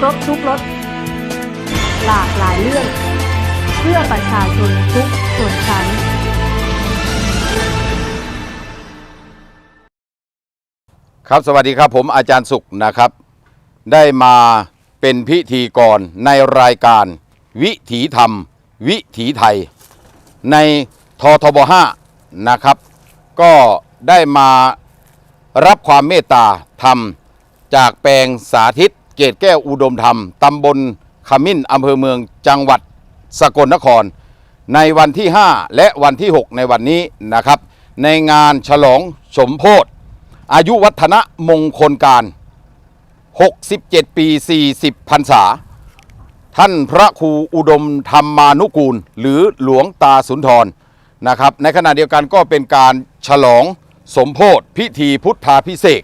ครบทุกรสหลากหลายเรื่อง เพื่อประชาชนทุกส่วนชั้น ครับสวัสดีครับผมอาจารย์สุขนะครับ ได้มาเป็นพิธีกรในรายการ วิถีธรรม วิถีไทย ในททบ5นะครับ ก็ได้มารับความเมตตาธรรมจากแปลงสาธิต เกตแก้วอุดมธรรม ตำบลขมิ้นอำเภอเมืองจังหวัดสกลนคร ในวันที่ 5 และวันที่ 6 ในวันนี้นะครับ ในงานฉลองสมโพธิอายุวัฒนะมงคลการ 67 ปี 40พรรษา ท่านพระครูอุดมธรรมานุกูล หรือหลวงตาสุนทรนะครับ ในขณะเดียวกันก็เป็นการฉลองสมโพธิพิธีพุทธาพิเศษ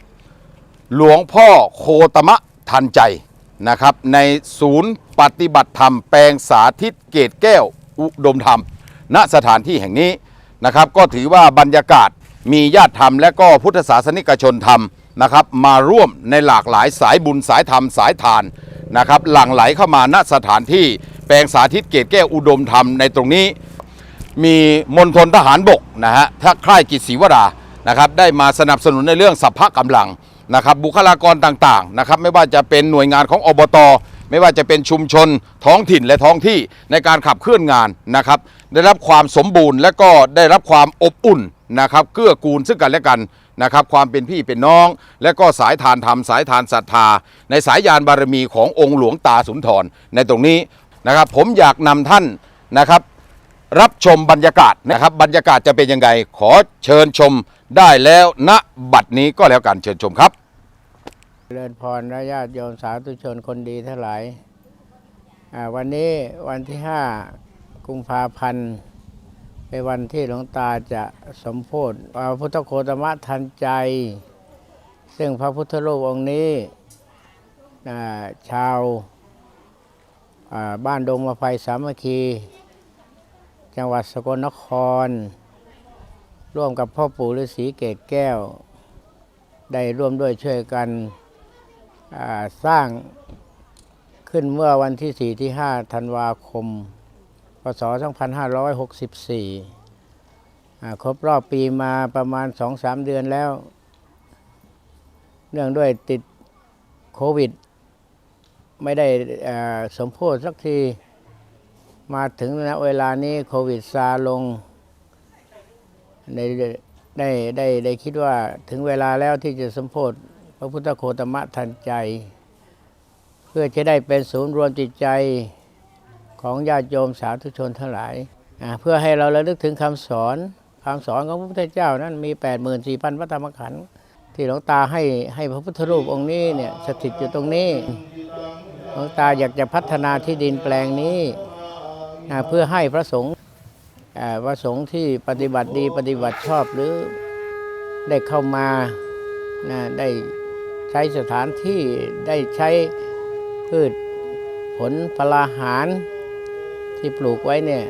หลวงพ่อโคตมะ ทันใจนะครับ ในศูนย์ปฏิบัติธรรมแปลงสาธิตเกตแก้วอุดมธรรม ณสถานที่แห่งนี้นะครับ ก็ถือว่าบรรยากาศมีญาติธรรม และก็พุทธศาสนิกชนธรรมนะครับ มาร่วมในหลากหลายสายบุญสายธรรมสายทานนะครับ หลั่งไหลเข้ามาณสถานที่แปลงสาธิตเกตแก้วอุดมธรรมในตรงนี้ มีมณฑลทหารบกนะฮะถ้าค่ายกิจศรีวรานะครับ ได้มาสนับสนุนในเรื่องสัพพะกำลัง นะครับบุคลากรต่างๆนะครับไม่ว่าจะเป็นหน่วยงานของอบต ไม่ว่าจะเป็นชุมชน ท้องถิ่นและท้องที่ในการขับเคลื่อนงานนะครับ ได้รับความสมบูรณ์และก็ได้รับความอบอุ่นนะครับเกื้อกูลซึ่งกันและกันนะครับความเป็นพี่เป็นน้อง และก็สายทานธรรมสายทานศรัทธา ในสายยานบารมีขององค์หลวงตาสุนทรในตรงนี้นะครับผมอยากนำท่านนะครับ รับชมบรรยากาศนะครับบรรยากาศจะเป็นยังไงขอเชิญชมได้แล้วณบัดนี้ก็แล้วกันเชิญชมครับ เริญพรและญาติโยมสาธุชนคนดีทั้งหลายอ่วันนี้วันที่ห้ากุมภาพันธ์ เป็นวันที่หลวงตาจะสมโพธิพระพุทธโคตมะทันใจ ซึ่งพระพุทธรูปองค์นี้ชาวบ้านดงมาไฟสามัคคี จังหวัดสกลนคร ร่วมกับพ่อปู่ฤาษีเกตแก้ว ได้ร่วมด้วยช่วยกัน สร้างขึ้นเมื่อวันที่ 4 ที่ 5 ธันวาคม พศ 2564อ่ครบรอบปีมาประมาณ 2-3 เดือนแล้ว เนื่องด้วยติดโควิด ไม่ได้สมโพธิสักที มาถึงณเวลานี้โควิดซาลงได้ได้ได้ได้คิดว่าถึงเวลาแล้วที่จะสมโพธิ ระพุทธโคตมะทันใจ เพื่อจะได้เป็นศูนย์รวมจิตใจของญาติโยมสาธุชนทั้งหลาย เพื่อให้เราระลึกถึงคำสอนคำสอนของพระพุทธเจ้านั้นมี 8 4 0 0 0พระธรรมขันธ์ที่หลวงตาให้ให้พระพุทธรูปองค์นี้เนี่ยสถิตอยู่ตรงนี้หลวงตาอยากจะพัฒนาที่ดินแปลงนี้เพื่อให้พระสงฆ์พระสงฆ์ที่ปฏิบัติดีปฏิบัติชอบหรือได้เข้ามาได้ ใช้สถานที่ได้ใช้พืชผลพลาหารที่ปลูกไว้เนี่ย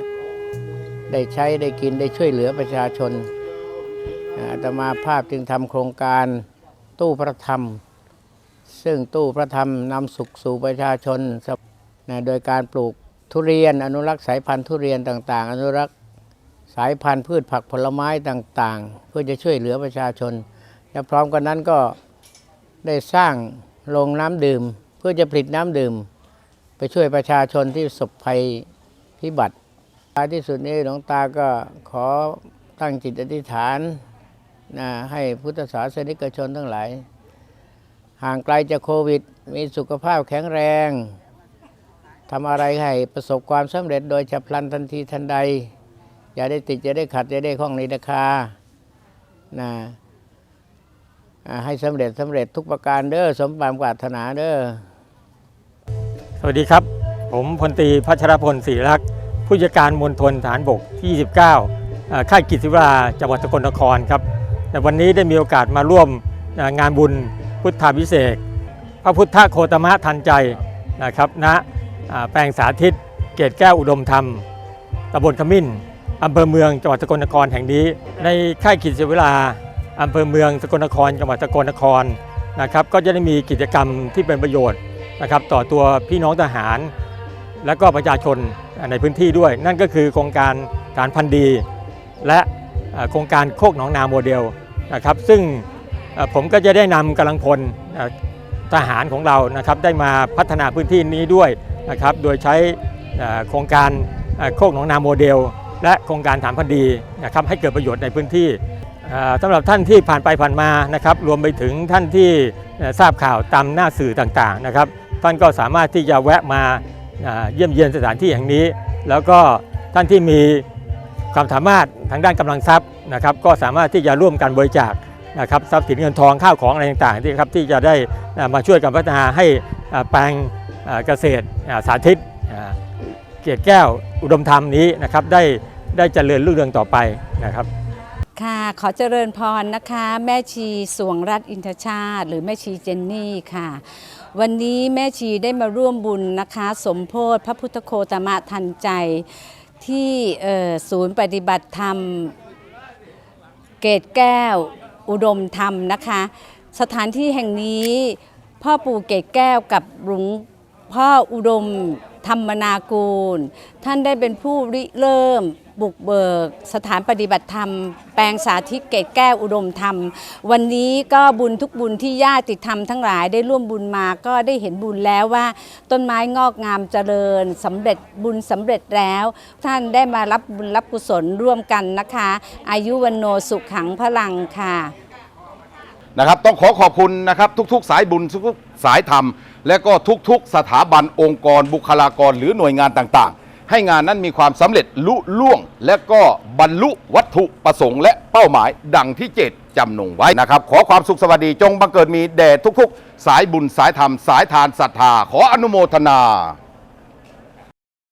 ได้ใช้ได้กินได้ช่วยเหลือประชาชนอาอาตมาภาพจึงทำโครงการตู้พระธรรม ซึ่งตู้พระธรรมนำสุขสู่ประชาชนนะโดยการปลูกทุเรียน อนุรักษ์สายพันธุ์ทุเรียนต่างๆ อนุรักษ์สายพันธุ์พืชผักผลไม้ต่างๆ เพื่อจะช่วยเหลือประชาชน และพร้อมกันนั้นก็ ได้สร้างโรงน้ำดื่ม เพื่อจะผลิตน้ำดื่ม ไปช่วยประชาชนที่สบภัยพิบัติท้ายที่สุดนี้หลวงตาก็ขอตั้งจิตอธิษฐานนะให้พุทธศาสนิกชนทั้งหลาย ห่างไกลจากโควิด มีสุขภาพแข็งแรงทำอะไรให้ประสบความสำเร็จโดยฉับพลันทันทีทันใด อย่าได้ติด อย่าได้ขัด อย่าได้ข้องในราคานะ ให้สำเร็จสำเร็จทุกประการเด้อสมความปรารถนาเด้อสวัสดีครับ ผมพลตรีพัชรพลศรีรักษ์ผู้จัดการมณฑลฐานบกที่ 29 ค่ายกิจศิวราจังหวัดสกลนครครับแต่วันนี้ได้มีโอกาสมาร่วมงานบุญพุทธาพิเศษพระพุทธโคตมะทันใจนะครับณอ่าแปลงสาธิต เกตแก้วอุดมธรรมตำบลขมิ้นอำเภอเมืองจังหวัดสกลนครแห่งนี้ ในค่ายกิจศิวรา อำเภอเมืองสกลนครจังหวัดสกลนครนะครับก็จะได้มีกิจกรรมที่เป็นประโยชน์นะครับต่อตัวพี่น้องทหาร และก็ประชาชนในพื้นที่ด้วย นั่นก็คือโครงการฐานพันธีและโครงการโคกหนองนาโมเดลนะครับซึ่งผมก็จะได้นำกำลังพลทหารของเรานะครับได้มาพัฒนาพื้นที่นี้ด้วยนะครับโดยใช้โครงการโคกหนองนาโมเดล และโครงการฐานพันธีนะครับให้เกิดประโยชน์ในพื้นที่ สำหรับท่านที่ผ่านไปผ่านมานะครับรวมไปถึงท่านที่ทราบข่าวตามหน้าสื่อต่างๆนะครับท่านก็สามารถที่จะแวะมาเยี่ยมเยียนสถานที่แห่งนี้ แล้วก็ท่านที่มีความสามารถทางด้านกำลังทรัพย์นะครับก็สามารถที่จะร่วมกันบริจาคนะครับทรัพย์สินเงินทองข้าวของอะไรต่างๆที่ครับที่จะได้มาช่วยกันพัฒนาให้แปลงเกษตรสาธิตเกียรติแก้วอุดมธรรมนี้นะครับได้ได้เจริญรุ่งเรืองต่อไปนะครับ ค่ะ ขอเจริญพรนะคะ แม่ชีสวงรัตน์อินทชาติ หรือแม่ชีเจนนี่ค่ะ วันนี้แม่ชีได้มาร่วมบุญนะคะ สมโพธิพระพุทธโคตมะทันใจที่ศูนย์ปฏิบัติธรรม เกตแก้วอุดมธรรมนะคะ สถานที่แห่งนี้พ่อปู่เกตแก้วกับหลวงพ่ออุดมธรรมนากูล ท่านได้เป็นผู้ริเริ่ม บุกเบิก สถานปฏิบัติธรรม แปลงสาธิตเกตแก้วอุดมธรรม วันนี้ก็บุญทุกบุญที่ญาติธรรมทั้งหลายได้ร่วมบุญมาก็ได้เห็นบุญแล้วว่า ต้นไม้งอกงามเจริญสำเร็จบุญสำเร็จแล้ว ท่านได้มารับบุญรับกุศลร่วมกันนะคะ อายุวันโนสุขขังพลังค่ะนะครับต้องขอขอบคุณนะครับทุก ๆ สายบุญทุกๆสายธรรม และก็ทุก ๆ สถาบันองค์กรบุคลากรหรือหน่วยงานต่างๆ ให้งานนั้นมีความสำเร็จลุล่วง และก็บรรลุวัตถุประสงค์และเป้าหมายดังที่เจตจำนงไว้นะครับ ขอความสุขสวัสดีจงบังเกิดมีแด่ทุกๆ สายบุญสายธรรมสายทานศรัทธาขออนุโมทนา